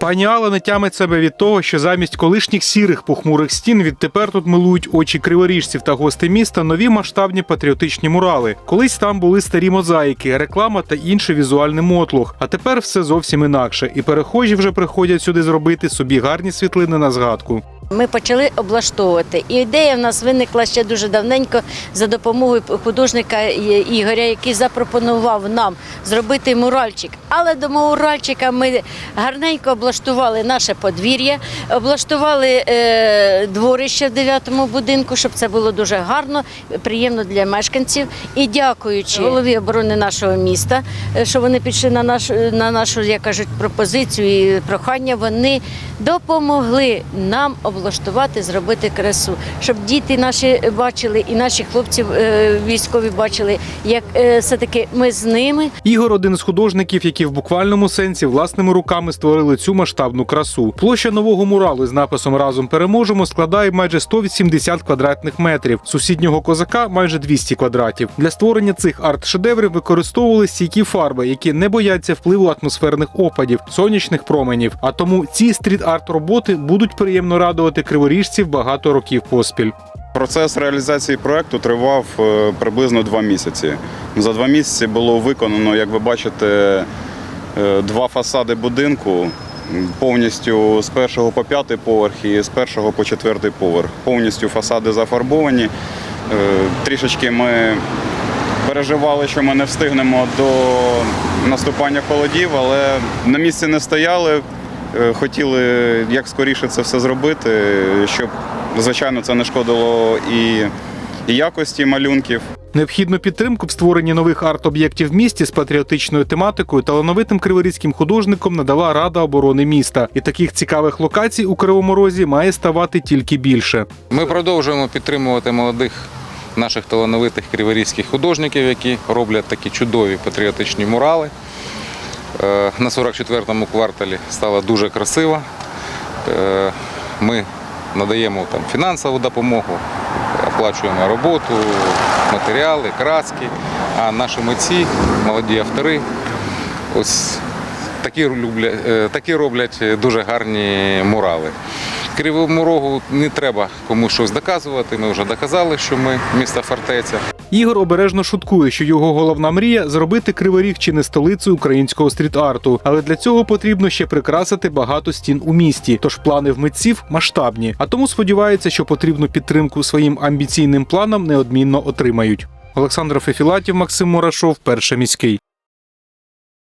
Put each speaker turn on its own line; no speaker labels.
Пані Алла не тямить себе від того, що замість колишніх сірих похмурих стін відтепер тут милують очі криворіжців та гостей міста нові масштабні патріотичні мурали. Колись там були старі мозаїки, реклама та інший візуальний мотлох. А тепер все зовсім інакше, і перехожі вже приходять сюди зробити собі гарні світлини на згадку.
Ми почали облаштовувати. І ідея в нас виникла ще дуже давненько за допомогою художника Ігоря, який запропонував нам зробити муральчик. Але до муральчика ми гарненько облаштували наше подвір'я, облаштували е, дворище в 9-му будинку, щоб це було дуже гарно, приємно для мешканців. І дякуючи голові оборони нашого міста, е, що вони пішли на нашу на нашу, як кажуть, пропозицію і прохання. Вони допомогли нам облаштувати, зробити красу, щоб діти наші бачили і наші хлопці е, військові бачили, як е, все таки ми з ними.
Ігор один з художників, які в буквальному сенсі власними руками створили цю масштабну красу. Площа нового муралу з написом Разом переможемо складає майже 180 квадратних метрів. Сусіднього козака майже 200 квадратів. Для створення цих арт-шедеврів використовували стійкі фарби, які не бояться впливу атмосферних опадів, сонячних променів. А тому ці стріт-арт роботи будуть приємно радувати криворіжців багато років поспіль.
Процес реалізації проекту тривав е, приблизно два місяці. За два місяці було виконано, як ви бачите, е, два фасади будинку повністю з першого по п'ятий поверх і з першого по четвертий поверх. Повністю фасади зафарбовані. Е, Трішечки ми переживали, що ми не встигнемо до наступання холодів, але на місці не стояли. Е, Хотіли як скоріше це все зробити, щоб звичайно це не шкодило і, і якості малюнків.
Необхідну підтримку в створенні нових арт-об'єктів в місті з патріотичною тематикою талановитим криворізьким художником надала Рада оборони міста. І таких цікавих локацій у Кривому Розі має ставати тільки більше.
Ми продовжуємо підтримувати молодих наших талановитих криворізьких художників, які роблять такі чудові патріотичні мурали. Е, На 44-му кварталі стало дуже красиво. Е, Ми надаємо там фінансову допомогу, оплачуємо роботу, матеріали, краски. А наші митці, молоді автори, ось такі е, такі роблять дуже гарні мурали. Кривому рогу не треба комусь щось доказувати. Ми вже доказали, що ми місто фортеця.
Ігор обережно шуткує, що його головна мрія зробити кривий ріг чи не столицею українського стріт-арту. Але для цього потрібно ще прикрасити багато стін у місті. Тож плани в митців масштабні. А тому сподівається, що потрібну підтримку своїм амбіційним планам неодмінно отримають. Олександр Фефілатів, Максим Мурашов, перший міський.